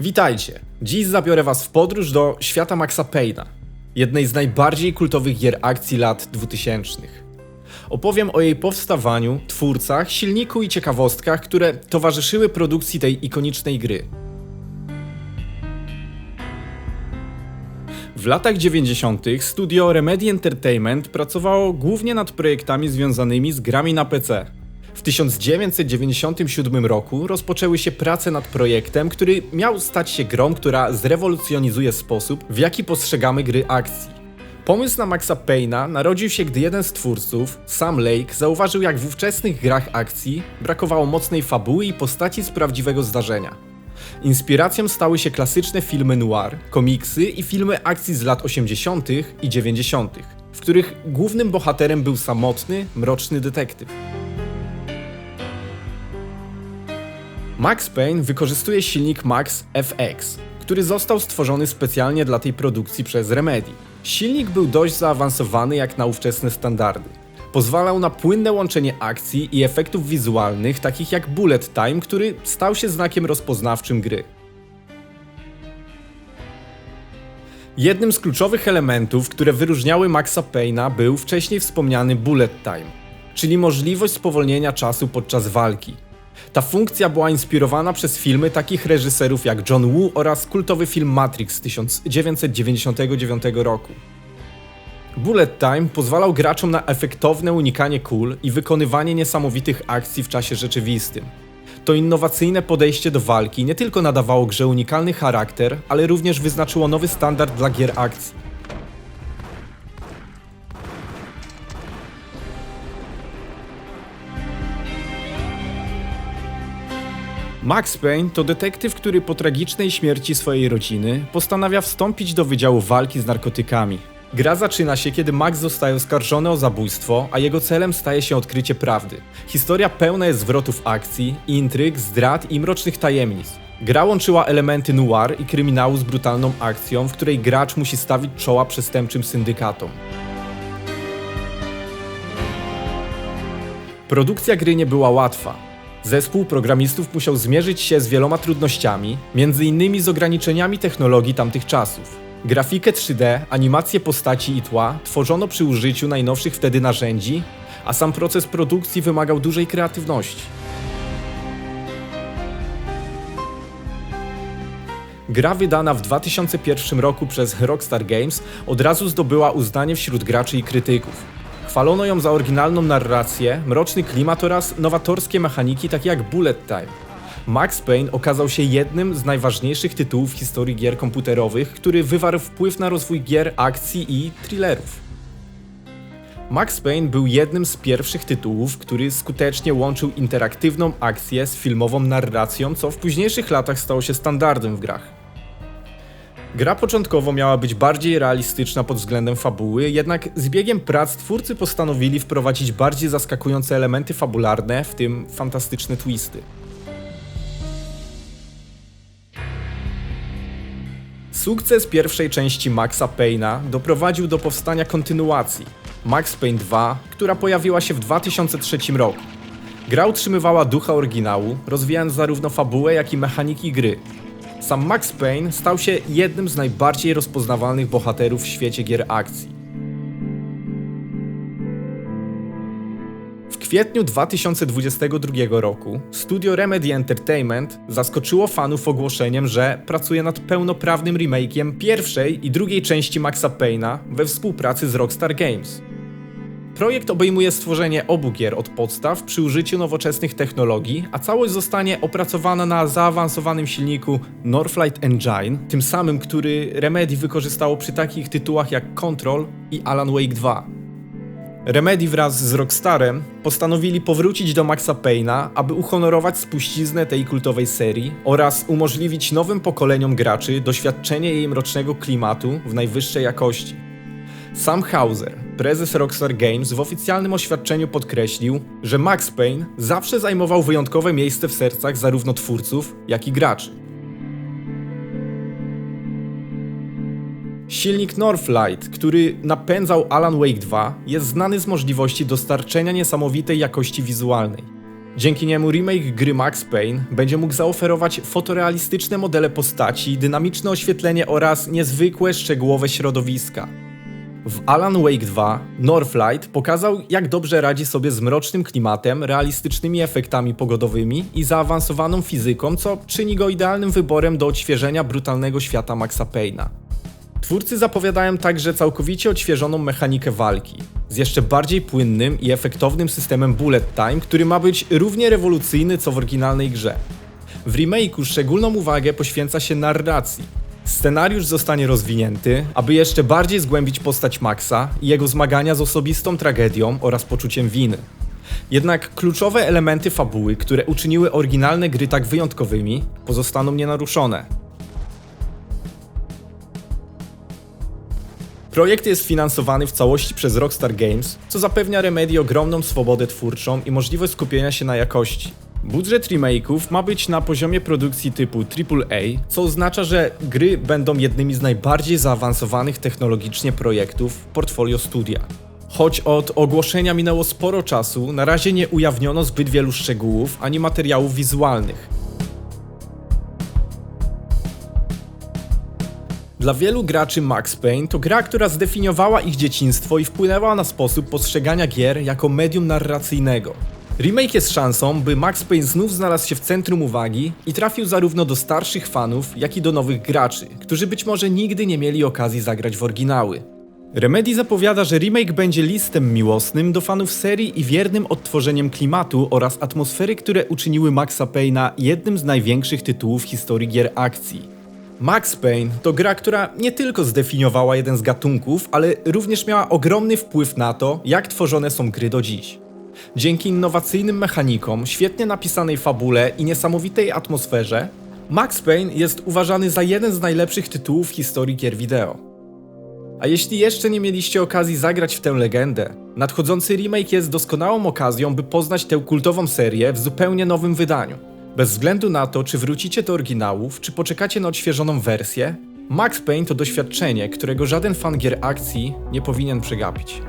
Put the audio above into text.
Witajcie! Dziś zabiorę Was w podróż do świata Maxa Payne'a, jednej z najbardziej kultowych gier akcji lat 2000. Opowiem o jej powstawaniu, twórcach, silniku i ciekawostkach, które towarzyszyły produkcji tej ikonicznej gry. W latach 90. studio Remedy Entertainment pracowało głównie nad projektami związanymi z grami na PC. W 1997 roku rozpoczęły się prace nad projektem, który miał stać się grą, która zrewolucjonizuje sposób, w jaki postrzegamy gry akcji. Pomysł na Maxa Payne'a narodził się, gdy jeden z twórców, Sam Lake, zauważył, jak w ówczesnych grach akcji brakowało mocnej fabuły i postaci z prawdziwego zdarzenia. Inspiracją stały się klasyczne filmy noir, komiksy i filmy akcji z lat 80. i 90., w których głównym bohaterem był samotny, mroczny detektyw. Max Payne wykorzystuje silnik Max FX, który został stworzony specjalnie dla tej produkcji przez Remedy. Silnik był dość zaawansowany jak na ówczesne standardy. Pozwalał na płynne łączenie akcji i efektów wizualnych, takich jak bullet time, który stał się znakiem rozpoznawczym gry. Jednym z kluczowych elementów, które wyróżniały Maxa Payne'a był wcześniej wspomniany bullet time, czyli możliwość spowolnienia czasu podczas walki. Ta funkcja była inspirowana przez filmy takich reżyserów jak John Woo oraz kultowy film Matrix z 1999 roku. Bullet Time pozwalał graczom na efektowne unikanie kul i wykonywanie niesamowitych akcji w czasie rzeczywistym. To innowacyjne podejście do walki nie tylko nadawało grze unikalny charakter, ale również wyznaczyło nowy standard dla gier akcji. Max Payne to detektyw, który po tragicznej śmierci swojej rodziny postanawia wstąpić do Wydziału Walki z Narkotykami. Gra zaczyna się, kiedy Max zostaje oskarżony o zabójstwo, a jego celem staje się odkrycie prawdy. Historia pełna jest zwrotów akcji, intryg, zdrad i mrocznych tajemnic. Gra łączyła elementy noir i kryminału z brutalną akcją, w której gracz musi stawić czoła przestępczym syndykatom. Produkcja gry nie była łatwa. Zespół programistów musiał zmierzyć się z wieloma trudnościami, między innymi z ograniczeniami technologii tamtych czasów. Grafikę 3D, animacje postaci i tła tworzono przy użyciu najnowszych wtedy narzędzi, a sam proces produkcji wymagał dużej kreatywności. Gra wydana w 2001 roku przez Rockstar Games od razu zdobyła uznanie wśród graczy i krytyków. Chwalono ją za oryginalną narrację, mroczny klimat oraz nowatorskie mechaniki takie jak bullet time. Max Payne okazał się jednym z najważniejszych tytułów w historii gier komputerowych, który wywarł wpływ na rozwój gier akcji i thrillerów. Max Payne był jednym z pierwszych tytułów, który skutecznie łączył interaktywną akcję z filmową narracją, co w późniejszych latach stało się standardem w grach. Gra początkowo miała być bardziej realistyczna pod względem fabuły, jednak z biegiem prac twórcy postanowili wprowadzić bardziej zaskakujące elementy fabularne, w tym fantastyczne twisty. Sukces pierwszej części Maxa Payne'a doprowadził do powstania kontynuacji Max Payne 2, która pojawiła się w 2003 roku. Gra utrzymywała ducha oryginału, rozwijając zarówno fabułę, jak i mechaniki gry. Sam Max Payne stał się jednym z najbardziej rozpoznawalnych bohaterów w świecie gier akcji. W kwietniu 2022 roku studio Remedy Entertainment zaskoczyło fanów ogłoszeniem, że pracuje nad pełnoprawnym remake'iem pierwszej i drugiej części Maxa Payne'a we współpracy z Rockstar Games. Projekt obejmuje stworzenie obu gier od podstaw przy użyciu nowoczesnych technologii, a całość zostanie opracowana na zaawansowanym silniku Northlight Engine, tym samym, który Remedy wykorzystało przy takich tytułach jak Control i Alan Wake 2. Remedy wraz z Rockstarem postanowili powrócić do Maxa Payne'a, aby uhonorować spuściznę tej kultowej serii oraz umożliwić nowym pokoleniom graczy doświadczenie jej mrocznego klimatu w najwyższej jakości. Sam Hauser, prezes Rockstar Games, w oficjalnym oświadczeniu podkreślił, że Max Payne zawsze zajmował wyjątkowe miejsce w sercach zarówno twórców, jak i graczy. Silnik Northlight, który napędzał Alan Wake 2, jest znany z możliwości dostarczenia niesamowitej jakości wizualnej. Dzięki niemu remake gry Max Payne będzie mógł zaoferować fotorealistyczne modele postaci, dynamiczne oświetlenie oraz niezwykłe, szczegółowe środowiska. W Alan Wake 2 Northlight pokazał, jak dobrze radzi sobie z mrocznym klimatem, realistycznymi efektami pogodowymi i zaawansowaną fizyką, co czyni go idealnym wyborem do odświeżenia brutalnego świata Maxa Payne'a. Twórcy zapowiadają także całkowicie odświeżoną mechanikę walki, z jeszcze bardziej płynnym i efektownym systemem bullet time, który ma być równie rewolucyjny co w oryginalnej grze. W remake'u szczególną uwagę poświęca się narracji. Scenariusz zostanie rozwinięty, aby jeszcze bardziej zgłębić postać Maxa i jego zmagania z osobistą tragedią oraz poczuciem winy. Jednak kluczowe elementy fabuły, które uczyniły oryginalne gry tak wyjątkowymi, pozostaną nienaruszone. Projekt jest finansowany w całości przez Rockstar Games, co zapewnia Remedy ogromną swobodę twórczą i możliwość skupienia się na jakości. Budżet remake'ów ma być na poziomie produkcji typu AAA, co oznacza, że gry będą jednymi z najbardziej zaawansowanych technologicznie projektów w portfolio studia. Choć od ogłoszenia minęło sporo czasu, na razie nie ujawniono zbyt wielu szczegółów ani materiałów wizualnych. Dla wielu graczy Max Payne to gra, która zdefiniowała ich dzieciństwo i wpłynęła na sposób postrzegania gier jako medium narracyjnego. Remake jest szansą, by Max Payne znów znalazł się w centrum uwagi i trafił zarówno do starszych fanów, jak i do nowych graczy, którzy być może nigdy nie mieli okazji zagrać w oryginały. Remedy zapowiada, że remake będzie listem miłosnym do fanów serii i wiernym odtworzeniem klimatu oraz atmosfery, które uczyniły Maxa Payne'a jednym z największych tytułów historii gier akcji. Max Payne to gra, która nie tylko zdefiniowała jeden z gatunków, ale również miała ogromny wpływ na to, jak tworzone są gry do dziś. Dzięki innowacyjnym mechanikom, świetnie napisanej fabule i niesamowitej atmosferze, Max Payne jest uważany za jeden z najlepszych tytułów w historii gier wideo. A jeśli jeszcze nie mieliście okazji zagrać w tę legendę, nadchodzący remake jest doskonałą okazją, by poznać tę kultową serię w zupełnie nowym wydaniu. Bez względu na to, czy wrócicie do oryginałów, czy poczekacie na odświeżoną wersję, Max Payne to doświadczenie, którego żaden fan gier akcji nie powinien przegapić.